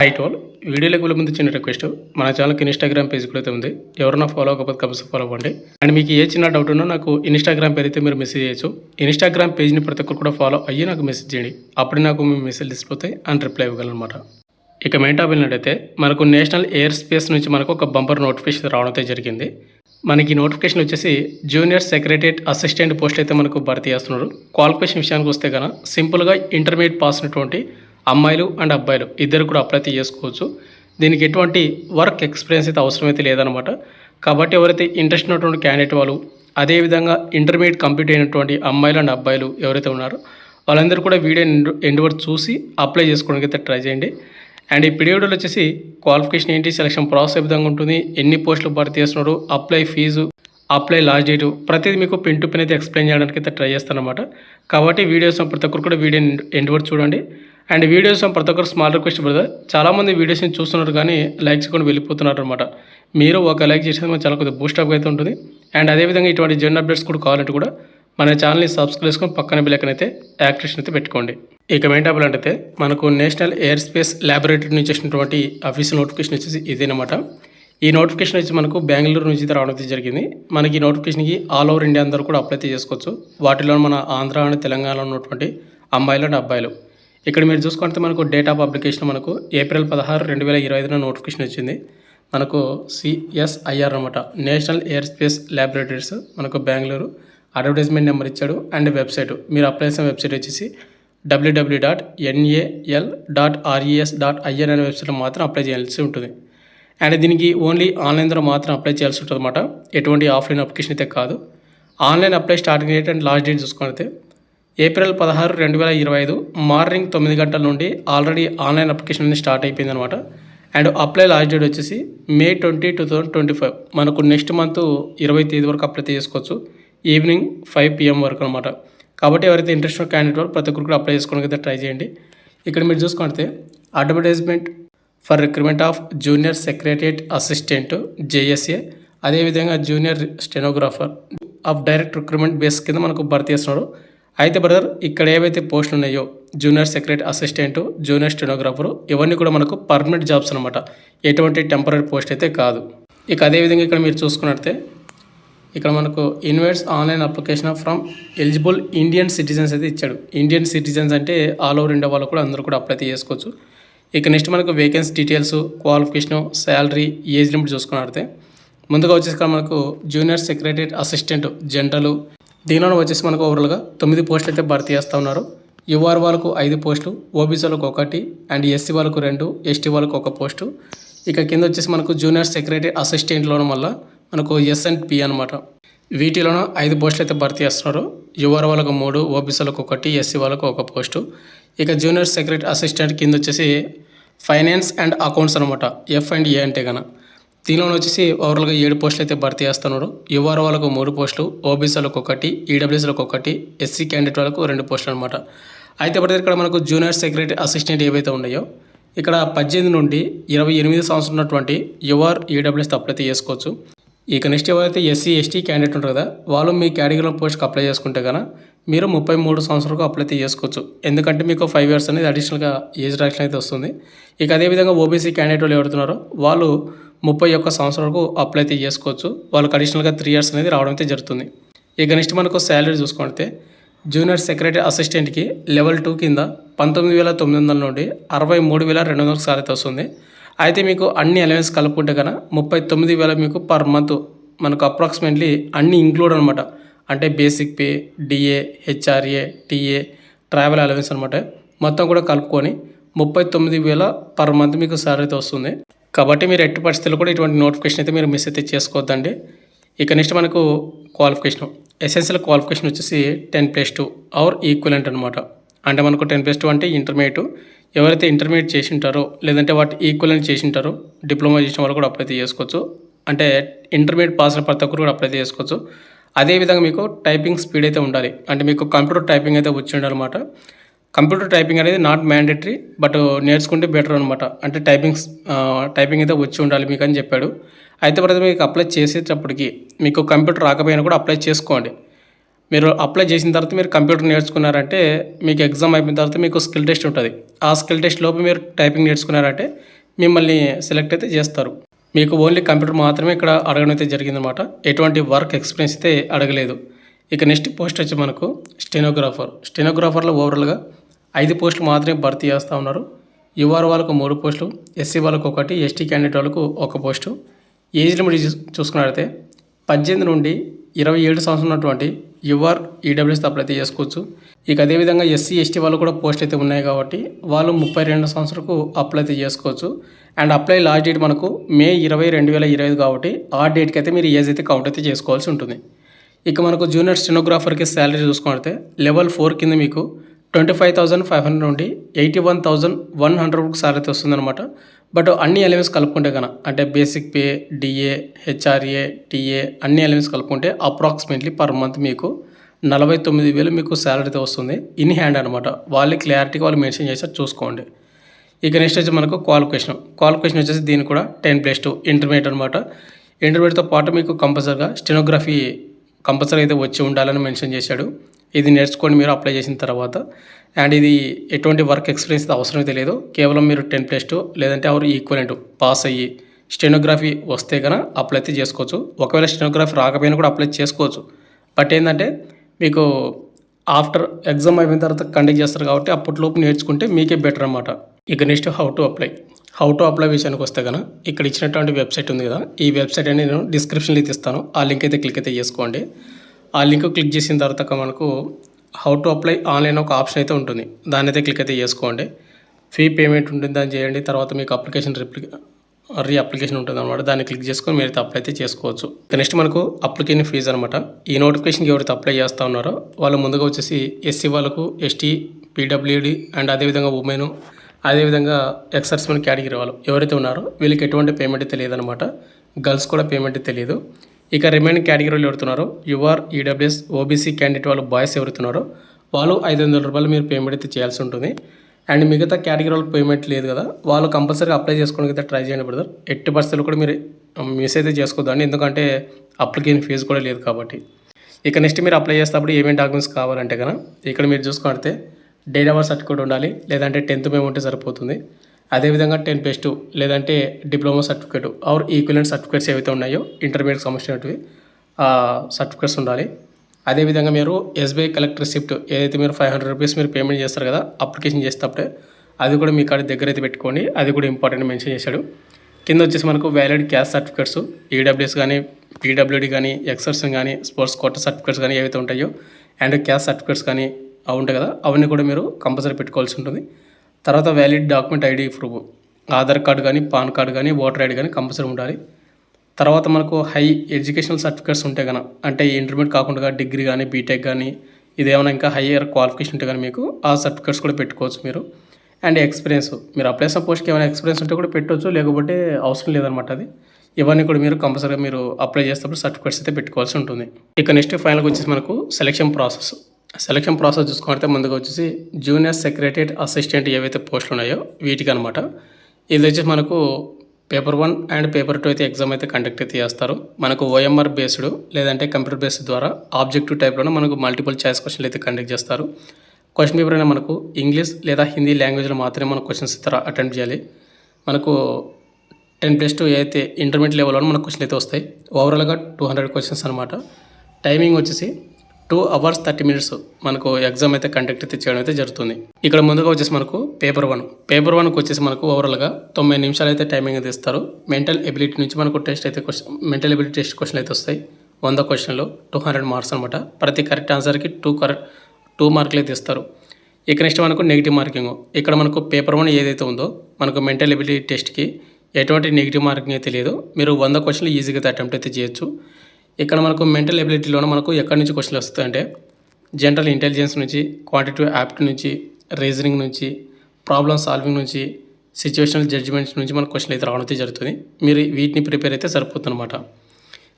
Right all వీడియోలోకి వెళ్ళే ముందు చిన్న రిక్వెస్ట్ మన ఛానల్కి ఇన్స్టాగ్రామ్ పేజ్ కూడా అయితే ఉంది. ఎవరైనా ఫాలో అవ్వకపోతే కంపల్సరీ ఫాలో అవ్వండి. అండ్ మీకు ఏ చిన్న డౌట్ ఉన్నా నాకు ఇన్స్టాగ్రామ్ పేరు అయితే మీరు మెసేజ్ చేయొచ్చు. ఇన్స్టాగ్రామ్ పేజ్ని ప్రతి ఒక్కరు కూడా ఫాలో అయ్యి నాకు మెసేజ్ చేయండి. అప్పుడు నాకు మీ మెసేజ్ తీసుకుపోతే అండ్ రిప్లై ఇవ్వగలనమాట. ఇక మెయిన్ టాపిక్ వెళ్ళినట్టయితే మనకు నేషనల్ ఎయిర్ స్పేస్ నుంచి మనకు ఒక బంపర్ నోటిఫికేషన్ రావడం అయితే జరిగింది. మనకి నోటిఫికేషన్ వచ్చేసి జూనియర్ సెక్రటరియట్ అసిస్టెంట్ పోస్ట్ అయితే మనకు భర్తీ చేస్తున్నారు. క్వాలిఫికేషన్ విషయానికి వస్తే కనుక సింపుల్గా ఇంటర్మీడియట్ పాస్ అయినటువంటి అమ్మాయిలు అండ్ అబ్బాయిలు ఇద్దరు కూడా అప్లై చేసుకోవచ్చు. దీనికి ఎటువంటి వర్క్ ఎక్స్పీరియన్స్ అయితే అవసరమైతే లేదనమాట కాబట్టి ఎవరైతే ఇంట్రెస్ట్ ఉన్నటువంటి క్యాండిడేట్ వాళ్ళు అదేవిధంగా ఇంటర్మీడియట్ కంప్లీట్ అయినటువంటి అమ్మాయిలు అండ్ అబ్బాయిలు ఎవరైతే ఉన్నారో వాళ్ళందరూ కూడా వీడియో ఎండ్ ఎండ్ వరకు చూసి అప్లై చేసుకోవడానికి అయితే ట్రై చేయండి. అండ్ ఈ పీరియడ్లో వచ్చేసి క్వాలిఫికేషన్ ఏంటి సెలక్షన్ ప్రాసెస్ ఏ విధంగా ఉంటుంది ఎన్ని పోస్టులు భర్తీ చేస్తున్నారు apply fee apply last date ప్రతిదీ మీకు పెన్ టు పెన్ అయితే ఎక్స్ప్లెయిన్ చేయడానికి అయితే ట్రై చేస్తానమాట కాబట్టి వీడియోస్ ప్రతి ఒక్కరు కూడా వీడియో ఎండ్ వరకు చూడండి. అండ్ వీడియోస్ ప్రతి ఒక్కరు స్మాల్ రిక్వెస్ట్ బ్రదర్ చాలామంది వీడియోస్ని చూస్తున్నారు కానీ లైక్స్ కూడా వెళ్ళిపోతున్నారు అనమాట మీరు ఒక లైక్ చేసేది మనకు చాలా కొద్దిగా బూస్ట్ అప్ అయితే ఉంటుంది. అండ్ అదేవిధంగా ఇటువంటి జన్ అప్డేట్స్ కూడా కావాలంటే కూడా మన ఛానల్ని సబ్స్క్రైబ్ చేసుకొని పక్కన బిల్లకన్ అయితే యాక్టివేషన్ అయితే పెట్టుకోండి. ఇక మెయిన్ టాపిక్ అంటే మనకు నేషనల్ ఎయిర్ స్పేస్ ల్యాబొరేటరీ నుంచి వచ్చినటువంటి అఫీషియల్ నోటిఫికేషన్ వచ్చేసి ఇదేనమాట. ఈ నోటిఫికేషన్ వచ్చి మనకు బెంగళూరు నుంచి రావడం జరిగింది. మనకి ఈ నోటిఫికేషన్కి ఆల్ ఓవర్ ఇండియా అందరూ కూడా అప్లై చేసుకోవచ్చు. వాటిలో మన ఆంధ్ర అండ్ తెలంగాణలో ఉన్నటువంటి అమ్మాయిలు అండ్ అబ్బాయిలు. ఇక్కడ మీరు చూసుకుంటే మనకు డేట్ ఆఫ్ అప్లికేషన్ మనకు ఏప్రిల్ పదహారు రెండు వేల ఇరవై ఐదున నోటిఫికేషన్ వచ్చింది. మనకు సిఎస్ఐఆర్ అనమాట నేషనల్ ఎయిర్ స్పేస్ ల్యాబొరేటరీస్ మనకు బెంగళూరు అడ్వర్టైజ్మెంట్ నెంబర్ ఇచ్చాడు అండ్ వెబ్సైట్ మీరు అప్లై చేసిన వెబ్సైట్ వచ్చేసి WWW dot NAL dot RES dot IN అనే వెబ్సైట్లో మాత్రం అప్లై చేయాల్సి ఉంటుంది. అండ్ దీనికి ఓన్లీ ఆన్లైన్ ద్వారా మాత్రం అప్లై చేయాల్సి ఉంటుంది అనమాట ఎటువంటి ఆఫ్లైన్ అప్లికేషన్ అయితే కాదు. Online apply starting date and last date చూసుకుంటే ఏప్రిల్ పదహారు రెండు వేల ఇరవై ఐదు మార్నింగ్ తొమ్మిది గంటల నుండి ఆల్రెడీ ఆన్లైన్ అప్లికేషన్ అనేది స్టార్ట్ అయిపోయింది అనమాట అండ్ అప్లై లాస్ట్ డేట్ వచ్చేసి May twenty two thousand twenty five. మనకు నెక్స్ట్ మంత్ ఇరవై తేదీ వరకు అప్లై చేసుకోవచ్చు. ఈవినింగ్ ఫైవ్ పిఎం వరకు అనమాట కాబట్టి ఎవరైతే ఇంట్రెస్ట్ క్యాండిడేట్ వాళ్ళు ప్రతి ఒక్కరు కూడా అప్లై చేసుకోవడానికి ట్రై చేయండి. ఇక్కడ మీరు చూసుకుంటే advertisement for recruitment of junior secretariat assistant JSA అదేవిధంగా junior stenographer of direct recruitment base కింద మనకు భర్తీ చేస్తున్నాడు. అయితే బ్రదర్ ఇక్కడ ఏవైతే పోస్టులు ఉన్నాయో junior secretary assistant junior stenographer ఇవన్నీ కూడా మనకు పర్మనెంట్ జాబ్స్ అనమాట ఎటువంటి టెంపరీ పోస్ట్ అయితే కాదు. ఇక అదేవిధంగా ఇక్కడ మీరు చూసుకున్నట్టే ఇక్కడ మనకు invites online application from eligible Indian citizens అయితే ఇచ్చాడు. ఇండియన్ సిటిజన్స్ అంటే ఆల్ ఓవర్ ఇండియా వాళ్ళు కూడా అందరూ కూడా అప్లై చేసుకోవచ్చు. ఇక నెక్స్ట్ మనకు vacancy details qualification salary age limit చూసుకున్నట్టే ముందుగా వచ్చేసి మనకు జూనియర్ సెక్రటరీ అసిస్టెంట్ జనరల్ దీనిలో వచ్చేసి మనకు ఓవరాల్గా తొమ్మిది పోస్టులు అయితే భర్తీ చేస్తూ ఉన్నారు. యువఆర్ వాళ్ళకు ఐదు పోస్టులు ఓబీసీ వాళ్ళకు ఒకటి అండ్ ఎస్సీ వాళ్ళకు రెండు ఎస్టీ వాళ్ళకు ఒక పోస్టు. ఇక కింద వచ్చేసి మనకు జూనియర్ సెక్రటరీ అసిస్టెంట్లోన వల్ల మనకు ఎస్ అండ్ పి అనమాట వీటిలోనూ ఐదు పోస్టులు అయితే భర్తీ చేస్తున్నారు. యువర్ వాళ్ళకు మూడు ఓబీసీలకు ఒకటి ఎస్సీ వాళ్ళకు ఒక పోస్టు. ఇక జూనియర్ సెక్రటరీ అసిస్టెంట్ కింద వచ్చేసి ఫైనాన్స్ అండ్ అకౌంట్స్ అనమాట ఎఫ్ అండ్ ఏ అంటే కనుక దీనిలో వచ్చేసి ఓవరాల్గా ఏడు పోస్టులు అయితే భర్తీ చేస్తున్నారు. యువర్ వాళ్ళకు మూడు పోస్టులు ఓబీసీలకు ఒకటి ఈడబ్ల్యూసీలకు ఒకటి ఎస్సీ క్యాండిడేట్ వాళ్ళకు రెండు పోస్టులు అనమాట అయితే ఇప్పటి ఇక్కడ మనకు జూనియర్ సెక్రటరీ అసిస్టెంట్ ఏవైతే ఉన్నాయో ఇక్కడ పద్దెనిమిది నుండి ఇరవై ఎనిమిది సంవత్సరం ఉన్నటువంటి యువర్ ఈడబ్ల్యూఎస్ అప్లై అయితే చేసుకోవచ్చు. ఇక నెక్స్ట్ ఎవరైతే ఎస్సీ ఎస్టీ క్యాండిడేట్ ఉంటారు కదా వాళ్ళు మీ కేటగిరీలో పోస్ట్కి అప్లై చేసుకుంటే కనుక మీరు ముప్పై మూడు సంవత్సరాలకు అప్లై అయితే చేసుకోవచ్చు. ఎందుకంటే మీకు ఫైవ్ ఇయర్స్ అనేది అడిషనల్గా ఏజ్ రిడక్షన్ అయితే వస్తుంది. ఇక అదేవిధంగా ఓబీసీ క్యాండిడేట్ వాళ్ళు ఎవరుతున్నారో వాళ్ళు ముప్పై ఒక్క సంవత్సరాలకు అప్లై అయితే చేసుకోవచ్చు వాళ్ళకి అడిషనల్గా త్రీ ఇయర్స్ అనేది రావడం అయితే జరుగుతుంది. ఇక నెక్స్ట్ మనకు శాలరీ చూసుకుంటే జూనియర్ సెక్రటరీ అసిస్టెంట్కి లెవెల్ టూ కింద పంతొమ్మిది వేల తొమ్మిది వందల నుండి అరవై మూడు వేల రెండు వందలకు సార్ అయితే వస్తుంది. అయితే మీకు అన్ని అలవెన్స్ కలుపుకుంటే కనుక ముప్పై తొమ్మిది వేల మీకు పర్ మంత్ మనకు అప్రాక్సిమేట్లీ అన్ని ఇంక్లూడ్ అనమాట. అంటే basic pay DA HRA TA travel allowance అనమాట. మొత్తం కూడా కలుపుకొని ముప్పై తొమ్మిది వేల పర్ మంత్ మీకు సార్ అయితే వస్తుంది. కాబట్టి మీరు ఎట్టి పరిస్థితుల్లో కూడా ఇటువంటి నోటిఫికేషన్ అయితే మీరు మిస్ అయితే చేసుకోవద్దండి. ఇక నెక్స్ట్ మనకు క్వాలిఫికేషన్ ఎసెన్షియల్ క్వాలిఫికేషన్ వచ్చేసి ten plus two or equivalent అనమాట అంటే మనకు టెన్ ప్లస్ టూ అంటే ఇంటర్మీడియట్ ఎవరైతే ఇంటర్మీడియట్ చేసి ఉంటారో లేదంటే వాటి ఈక్వలెంట్ చేసి ఉంటారో డిప్లొమా చేసిన వాళ్ళు కూడా అప్లై చేసుకోవచ్చు. అంటే ఇంటర్మీడియట్ పాస్ అయిన ప్రతి ఒక్కరు కూడా అప్లై చేసుకోవచ్చు. అదేవిధంగా మీకు టైపింగ్ స్పీడ్ అయితే ఉండాలి. అంటే మీకు కంప్యూటర్ టైపింగ్ అయితే వచ్చి ఉండాలన్నమాట. కంప్యూటర్ టైపింగ్ అనేది నాట్ మ్యాండేటరీ బట్ నేర్చుకుంటే బెటర్ అనమాట అంటే టైపింగ్స్ టైపింగ్ అయితే వచ్చి ఉండాలి మీకు అని చెప్పాడు. అయితే ప్రతి మీకు అప్లై చేసేటప్పటికి మీకు కంప్యూటర్ రాకపోయినా కూడా అప్లై చేసుకోండి. మీరు అప్లై చేసిన తర్వాత మీరు కంప్యూటర్ నేర్చుకున్నారంటే మీకు ఎగ్జామ్ అయిపోయిన తర్వాత మీకు స్కిల్ టెస్ట్ ఉంటుంది. ఆ స్కిల్ టెస్ట్ లోపు మీరు టైపింగ్ నేర్చుకున్నారంటే మిమ్మల్ని సెలెక్ట్ అయితే చేస్తారు. మీకు ఓన్లీ కంప్యూటర్ మాత్రమే ఇక్కడ అడగడం అయితే జరిగిందనమాట ఎటువంటి వర్క్ ఎక్స్పీరియన్స్ అయితే అడగలేదు. ఇక నెక్స్ట్ పోస్ట్ వచ్చి మనకు స్టెనోగ్రాఫర్. స్టెనోగ్రాఫర్లో ఓవరాల్గా ఐదు పోస్టులు మాత్రమే భర్తీ చేస్తూ ఉన్నారు. యూఆర్ వాళ్ళకు మూడు పోస్టులు ఎస్సీ వాళ్ళకు ఒకటి ఎస్టీ క్యాండిడేట్ వాళ్ళకు ఒక పోస్టు. ఏజ్ లిమిట్ చూ- చూసుకున్నట్లయితే పద్దెనిమిది నుండి ఇరవై ఏడు సంవత్సరం ఉన్నటువంటి యువర్ ఈడబ్ల్యూఎస్ అప్లై అయితే చేసుకోవచ్చు. ఇక అదేవిధంగా ఎస్సీ ఎస్టీ వాళ్ళు కూడా పోస్ట్ అయితే ఉన్నాయి కాబట్టి వాళ్ళు ముప్పై రెండు సంవత్సరాలకు అప్లై అయితే చేసుకోవచ్చు. అండ్ అప్లై లాస్ట్ డేట్ మనకు మే ఇరవై రెండు వేల ఇరవై ఐదు కాబట్టి ఆ డేట్కి అయితే మీరు ఏజ్ అయితే కౌంట్ అయితే చేసుకోవాల్సి ఉంటుంది. ఇక మనకు జూనియర్ స్టెనోగ్రాఫర్కి శాలరీ చూసుకుంటే లెవెల్ ఫోర్ కింద మీకు twenty five thousand five hundred నుండి eighty one thousand one hundred వరకు శాలరీ అయితే వస్తుందన్నమాట బట్ అన్ని ఎలిమెంట్స్ కలుపుకుంటే కన అంటే basic pay DA HRA TA అన్ని ఎలిమెంట్స్ కలుపుకుంటే అప్రాక్సిమేట్లీ పర్ మంత్ మీకు నలభై తొమ్మిది వేలు మీకు సాలరీ అయితే వస్తుంది. ఇన్ హ్యాండ్ అనమాట వాళ్ళు క్లారిటీగా వాళ్ళు మెన్షన్ చేసారు చూసుకోండి. ఇక నెక్స్ట్ వచ్చి మనకు క్వాలిఫికేషన్. క్వాలిఫికేషన్ వచ్చేసి దీని కూడా టెన్ ప్లస్ టూ ఇంటర్మీడియట్ అనమాట ఇంటర్మీడియట్తో పాటు మీకు కంపల్సరీగా స్టెనోగ్రఫీ కంపల్సరీ అయితే వచ్చి ఉండాలని మెన్షన్ చేశాడు. ఇది నేర్చుకోండి మీరు అప్లై చేసిన తర్వాత అండ్ ఇది ఎటువంటి వర్క్ ఎక్స్పీరియన్స్ అవసరం అయితే లేదు కేవలం మీరు టెన్ ప్లస్ టూ లేదంటే ఎవరు ఈక్వలెంట్ పాస్ అయ్యి స్టెనోగ్రఫీ వస్తే కనుక అప్లై అయితే చేసుకోవచ్చు. ఒకవేళ స్టెనోగ్రఫీ రాకపోయినా కూడా అప్లై చేసుకోవచ్చు. బట్ ఏంటంటే మీకు ఆఫ్టర్ ఎగ్జామ్ అయిపోయిన తర్వాత కండక్ట్ చేస్తారు కాబట్టి అప్పట్లోపు నేర్చుకుంటే మీకే బెటర్ అనమాట ఇక next how to apply how to apply విషయానికి వస్తే కనుక ఇక్కడ ఇచ్చినటువంటి వెబ్సైట్ ఉంది కదా. ఈ వెబ్సైట్ అనేది నేను డిస్క్రిప్షన్లో ఇస్తాను. ఆ లింక్ అయితే క్లిక్ అయితే చేసుకోండి. ఆ లింక్ క్లిక్ చేసిన తర్వాత మనకు హౌ టు అప్లై ఆన్లైన్ ఒక ఆప్షన్ అయితే ఉంటుంది. దాన్ని అయితే క్లిక్ అయితే చేసుకోండి. ఫీ పేమెంట్ ఉంటుంది దాన్ని చేయండి. తర్వాత మీకు అప్లికేషన్ రిప్లి రీ అప్లికేషన్ ఉంటుంది అనమాట దాన్ని క్లిక్ చేసుకొని మీరు అయితే అప్లై అయితే చేసుకోవచ్చు. నెక్స్ట్ మనకు అప్లికేషన్ ఫీజు అనమాట ఈ నోటిఫికేషన్కి ఎవరైతే అప్లై చేస్తూ ఉన్నారో వాళ్ళు ముందుగా వచ్చేసి ఎస్సీ వాళ్ళకు ఎస్టీ పీడబ్ల్యూడి అండ్ అదేవిధంగా ఉమెన్ అదేవిధంగా ఎక్సర్స్మెన్ కేటగిరీ వాళ్ళు ఎవరైతే ఉన్నారో వీళ్ళకి ఎటువంటి పేమెంట్ తెలియదు అనమాట గర్ల్స్ కూడా పేమెంట్ తెలియదు ఇక రిమైనింగ్ కేటగిరీలు ఎవరుతున్నారో? యువర్ ఈడబ్ల్యూఎస్ ఓబీసీ క్యాండిడేట్ వాళ్ళు బాయ్స్ ఎవరుతున్నారో? వాళ్ళు ఐదు వందల రూపాయలు మీరు పేమెంట్ అయితే చేయాల్సి ఉంటుంది. అండ్ మిగతా కేటగిరీ పేమెంట్ లేదు కదా వాళ్ళు కంపల్సరీగా అప్లై చేసుకోవడానికి అయితే ట్రై చేయండి బ్రదర్. ఎట్టి పరిస్థితులు కూడా మీరు మిస్ అయితే చేసుకోవద్దండి ఎందుకంటే అప్లికేషన్ ఫీజు కూడా లేదు కాబట్టి. ఇక నెక్స్ట్ మీరు అప్లై చేసేటప్పుడు ఏమేమి డాక్యుమెంట్స్ కావాలంటే కనుక ఇక్కడ మీరు చూసుకుంటే డేట్ ఆఫ్ బర్త్ సర్టిఫికేట్ ఉండాలి లేదంటే టెన్త్ మేము ఉంటే సరిపోతుంది. అదేవిధంగా టెన్ ప్లస్ టూ లేదంటే diploma certificate or equivalent certificates ఏవైతే ఉన్నాయో ఇంటర్మీడియట్ సంబంధించినవి సర్టిఫికేట్స్ ఉండాలి. అదేవిధంగా మీరు ఎస్బీఐ కలెక్టర్ రిసిప్ట్ ఏదైతే మీరు ఫైవ్ హండ్రెడ్ రూపీస్ మీరు పేమెంట్ చేస్తారు కదా అప్లికేషన్ చేసేటప్పుడే అది కూడా మీ కాడ దగ్గర అయితే పెట్టుకోండి అది కూడా ఇంపార్టెంట్ మెన్షన్ చేశాడు. కింద వచ్చేసి మనకు వ్యాలిడ్ క్యాస్ట్ సర్టిఫికేట్స్ ఈడబ్ల్యూఎస్ కానీ పీడబ్ల్యూడి కానీ ఎక్సర్స్ కానీ స్పోర్ట్స్ కోట సర్టిఫికేట్స్ కానీ ఏవైతే ఉంటాయో అండ్ క్యాష్ సర్టిఫికేట్స్ కానీ అవి ఉంటాయి కదా అవన్నీ కూడా మీరు కంపల్సరీ పెట్టుకోవాల్సి ఉంటుంది. తర్వాత valid document ID proof Aadhaar card కానీ పాన్ కార్డు కానీ ఓటర్ ఐడి కానీ కంపల్సరీ ఉండాలి. తర్వాత మనకు హై ఎడ్యుకేషనల్ సర్టిఫికేట్స్ ఉంటే కదా అంటే ఇంటర్మీడియట్ కాకుండా డిగ్రీ కానీ బీటెక్ కానీ ఇదేమైనా ఇంకా హయ్యర్ క్వాలిఫికేషన్ ఉంటే కానీ మీకు ఆ సర్టిఫికేట్స్ కూడా పెట్టుకోవచ్చు మీరు. అండ్ ఎక్స్పీరియన్స్ మీరు అప్లై చేసిన పోస్ట్కి ఏమైనా ఎక్స్పీరియన్స్ ఉంటే కూడా పెట్టవచ్చు లేకపోతే అవసరం లేదనమాట అది. ఇవన్నీ కూడా మీరు కంపల్సరీగా మీరు అప్లై చేసేటప్పుడు సర్టిఫికేట్స్ అయితే పెట్టుకోవాల్సి ఉంటుంది. ఇక నెక్స్ట్ ఫైనల్గా వచ్చేసి మనకు సెలక్షన్ ప్రాసెస్ సెలక్షన్ ప్రాసెస్ చూసుకుంటే ముందుగా వచ్చేసి జూనియర్ సెక్రటరియట్ అసిస్టెంట్ ఏవైతే పోస్టులు ఉన్నాయో వీటికి అనమాట ఇది వచ్చేసి మనకు paper one and paper two అయితే ఎగ్జామ్ అయితే కండక్ట్ అయితే చేస్తారు. మనకు ఓఎంఆర్ బేస్డ్ లేదంటే కంప్యూటర్ బేస్డ్ ద్వారా ఆబ్జెక్టివ్ టైప్లోనే మనకు మల్టిపుల్ చాయిస్ క్వశ్చన్లు అయితే కండక్ట్ చేస్తారు. క్వశ్చన్ పేపర్ అయినా మనకు ఇంగ్లీష్ లేదా హిందీ లాంగ్వేజ్లో మాత్రమే మనం క్వశ్చన్స్ ఇతర అటెంప్ట్ చేయాలి. మనకు టెన్ ప్లస్ టూ అయితే ఇంటర్మీడియట్ లెవెల్లో మనకు క్వశ్చన్లు అయితే వస్తాయి. ఓవరాల్గా టూ హండ్రెడ్ క్వశ్చన్స్ అనమాట టైమింగ్ వచ్చేసి టూ అవర్స్ థర్టీ మినిట్స్ మనకు ఎగ్జామ్ అయితే కండక్ట్ అయితే చేయడం అయితే జరుగుతుంది. ఇక్కడ ముందుగా వచ్చేసి మనకు పేపర్ వన్. పేపర్ వన్కి వచ్చేసి మనకు ఓవరాల్గా తొంభై నిమిషాలు అయితే టైమింగ్ అయితే ఇస్తారు. మెంటల్ ఎబిలిటీ నుంచి మనకు టెస్ట్ అయితే క్వశ్చన్ మెంటల్ ఎబిలిటీ టెస్ట్ క్వశ్చన్లు అయితే వస్తాయి. వంద క్వశ్చన్లు టూ హండ్రెడ్ మార్క్స్ అనమాట ప్రతి కరెక్ట్ ఆన్సర్కి టూ కరెక్ట్ టూ మార్కులు అయితే ఇస్తారు. ఇక నెక్స్ట్ మనకు నెగిటివ్ మార్కింగ్ ఇక్కడ మనకు పేపర్ వన్ ఏదైతే ఉందో మనకు మెంటల్ ఎబిలిటీ టెస్ట్కి ఎటువంటి నెగిటివ్ మార్కింగ్ అయితే లేదు. మీరు వంద క్వశ్చన్లు ఈజీగా అటెంప్ట్ అయితే చేయొచ్చు. ఇక్కడ మనకు మెంటల్ ఎబిలిటీలోనూ మనకు ఎక్కడి నుంచి క్వశ్చన్లు వస్తాయంటే జనరల్ ఇంటెలిజెన్స్ నుంచి క్వాంటిటివ్ యాప్ట్ నుంచి రీజనింగ్ నుంచి ప్రాబ్లమ్ సాల్వింగ్ నుంచి సిచ్యువేషనల్ జడ్జిమెంట్స్ నుంచి మనకు క్వశ్చన్లు అయితే రావడం అయితే జరుగుతుంది. మీరు వీటిని ప్రిపేర్ అయితే సరిపోతుందన్నమాట.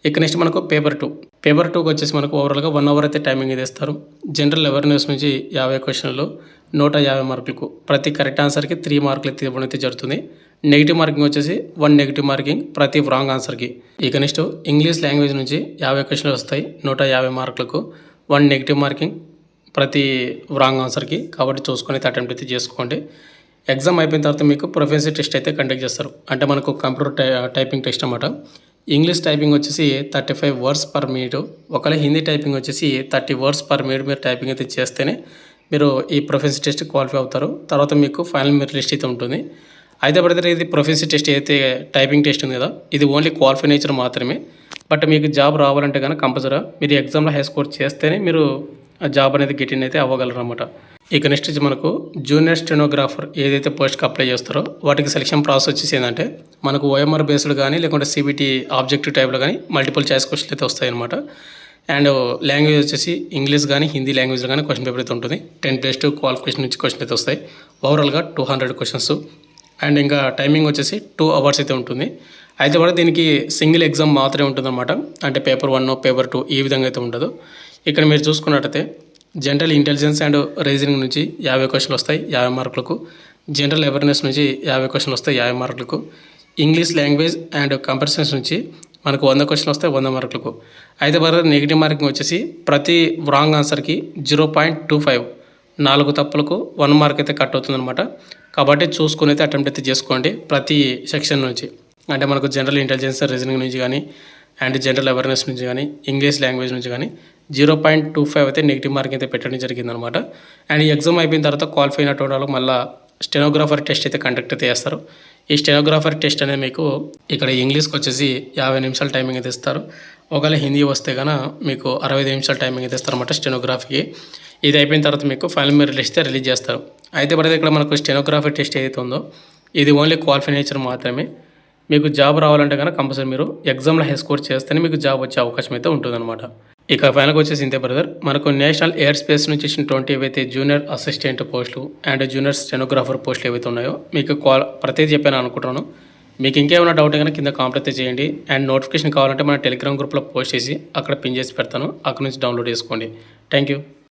ఇక నెక్స్ట్ మనకు పేపర్ టూ. పేపర్ టూకి వచ్చేసి మనకు ఓవరాల్గా వన్ అవర్ అయితే టైమింగ్ అయితే ఇస్తారు. జనరల్ అవేర్నెస్ నుంచి యాభై క్వశ్చన్లు నూట యాభై మార్కులకు ప్రతి కరెక్ట్ ఆన్సర్కి త్రీ మార్కులు అయితే ఇవ్వడం అయితే జరుగుతుంది. నెగిటివ్ మార్కింగ్ వచ్చేసి వన్ నెగిటివ్ మార్కింగ్ ప్రతి రాంగ్ ఆన్సర్కి ఇక నెక్స్ట్ ఇంగ్లీష్ లాంగ్వేజ్ నుంచి యాభై క్వశ్చన్లు వస్తాయి. నూట యాభై మార్కులకు వన్ నెగిటివ్ మార్కింగ్ ప్రతి రాంగ్ ఆన్సర్కి కాబట్టి చూసుకొని అటెంప్ట్ అయితే చేసుకోండి. ఎగ్జామ్ అయిపోయిన తర్వాత మీకు ప్రొఫెన్సీ టెస్ట్ అయితే కండక్ట్ చేస్తారు. అంటే మనకు కంప్యూటర్ టై టైపింగ్ టెస్ట్ అనమాట ఇంగ్లీష్ టైపింగ్ వచ్చేసి thirty five words per minute ఒకవేళ హిందీ టైపింగ్ వచ్చేసి థర్టీ వర్డ్స్ పర్ మినిట్ మీరు టైపింగ్ అయితే చేస్తేనే మీరు ఈ ప్రొఫెన్సీ టెస్ట్ క్వాలిఫై అవుతారు. తర్వాత మీకు ఫైనల్ మెరిట్ లిస్ట్ అయితే ఉంటుంది. అయితే బ్రదర్ ఇది ప్రొఫెన్సీ టెస్ట్ అయితే టైపింగ్ టెస్ట్ ఉంది కదా ఇది ఓన్లీ క్వాలిఫై నేచర్ మాత్రమే. బట్ మీకు జాబ్ రావాలంటే కనుక కంపల్సరీ మీరు ఎగ్జామ్లో హై స్కోర్ చేస్తేనే మీరు జాబ్ అనేది గెటిన్ అయితే అవ్వగలరు అనమాట ఇక నెక్స్ట్ మనకు జూనియర్ స్టెనోగ్రాఫర్ ఏదైతే పోస్ట్కి అప్లై చేస్తారో వాటికి సెలక్షన్ ప్రాసెస్ వచ్చేసి ఏంటంటే మనకు ఓఎంఆర్ బేస్డ్ కానీ లేకుంటే సిబిటీ ఆబ్జెక్టివ్ టైప్లో కానీ మల్టిపుల్ చాయిస్ క్వశ్చన్లు అయితే వస్తాయన్నమాట. అండ్ లాంగ్వేజ్ వచ్చేసి ఇంగ్లీష్ కానీ హిందీ లాంగ్వేజ్లో కానీ క్వశ్చన్ పేపర్ అయితే ఉంటుంది. టెన్ ప్లస్ టూ క్వాలిఫికేషన్ నుంచి క్వశ్చన్ అయితే వస్తాయి. ఓవరాల్గా టూ హండ్రెడ్ క్వశ్చన్స్. అండ్ ఇంకా టైమింగ్ వచ్చేసి టూ అవర్స్ అయితే ఉంటుంది. అయితే కూడా దీనికి సింగిల్ ఎగ్జామ్ మాత్రమే ఉంటుందన్నమాట. అంటే పేపర్ వన్ పేపర్ టూ ఈ విధంగా అయితే ఉండదు. ఇక్కడ మీరు చూసుకున్నట్టయితే జనరల్ ఇంటెలిజెన్స్ అండ్ రీజనింగ్ నుంచి యాభై క్వశ్చన్లు వస్తాయి యాభై మార్కులకు. జనరల్ అవేర్నెస్ నుంచి యాభై క్వశ్చన్లు వస్తాయి యాభై మార్కులకు. ఇంగ్లీష్ లాంగ్వేజ్ అండ్ కంపారిజన్స్ నుంచి మనకు వంద క్వశ్చన్లు వస్తాయి వంద మార్కులకు. అయితే బ్రదర్ నెగిటివ్ మార్కింగ్ వచ్చేసి ప్రతి రాంగ్ ఆన్సర్కి జీరో పాయింట్ టూ ఫైవ్ నాలుగు తప్పులకు వన్ మార్క్ అయితే కట్ అవుతుందన్నమాట. కాబట్టి చూసుకుని అయితే అటెంప్ట్ అయితే చేసుకోండి ప్రతి సెక్షన్ నుంచి. అంటే మనకు జనరల్ ఇంటెలిజెన్స్ రీజనింగ్ నుంచి కానీ అండ్ జనరల్ అవేర్నెస్ నుంచి కానీ ఇంగ్లీష్ లాంగ్వేజ్ నుంచి కానీ జీరో పాయింట్ టూ ఫైవ్ అయితే నెగిటివ్ మార్క్ అయితే పెట్టడం జరిగిందనమాట అండ్ ఈ ఎగ్జామ్ అయిపోయిన తర్వాత క్వాలిఫై అయినటువంటి వాళ్ళకి మళ్ళీ స్టెనోగ్రాఫర్ టెస్ట్ అయితే కండక్ట్ అయితే చేస్తారు. ఈ స్టెనోగ్రాఫర్ టెస్ట్ అనేది మీకు ఇక్కడ ఇంగ్లీష్కి వచ్చేసి యాభై నిమిషాల టైమింగ్ అయితే ఇస్తారు. ఒకవేళ హిందీ వస్తే కనుక మీకు అరవై నిమిషాల టైమింగ్ అయితే ఇస్తారన్నమాట స్టెనోగ్రఫీకి ఇది అయిపోయిన తర్వాత మీకు ఫైనల్ మీరు లిస్ట్ రిలీజ్ చేస్తారు. అయితే పడితే ఇక్కడ మనకు స్టెనోగ్రాఫీ టెస్ట్ ఏదైతే ఉందో ఇది ఓన్లీ క్వాలిఫినేచర్ మాత్రమే. మీకు జాబ్ రావాలంటే కనుక కంపల్సరీ మీరు ఎగ్జామ్లో హై స్కోర్ చేస్తేనే మీకు జాబ్ వచ్చే అవకాశం అయితే ఉంటుందన్నమాట. ఇక ఫైనల్గా వచ్చేసి ఇంతే బ్రదర్ మనకు నేషనల్ ఎయిర్ స్పేస్ నుంచి ఇచ్చినటువంటి ఏవైతే జూనియర్ అసిస్టెంట్ పోస్టులు అండ్ జూనియర్ స్టెనోగ్రాఫర్ పోస్టులు ఏవైతే ఉన్నాయో మీకు కాల్ ప్రతిదీ చెప్పాను అనుకుంటున్నాను. మీకు ఇంకేమైనా డౌట్ కనుక కింద కామెంట్ చేయండి. అండ్ నోటిఫికేషన్ కావాలంటే మన టెలిగ్రామ్ గ్రూప్లో పోస్ట్ చేసి అక్కడ పిన్ చేసి పెడతాను. అక్కడ నుంచి డౌన్లోడ్ చేసుకోండి. Thank you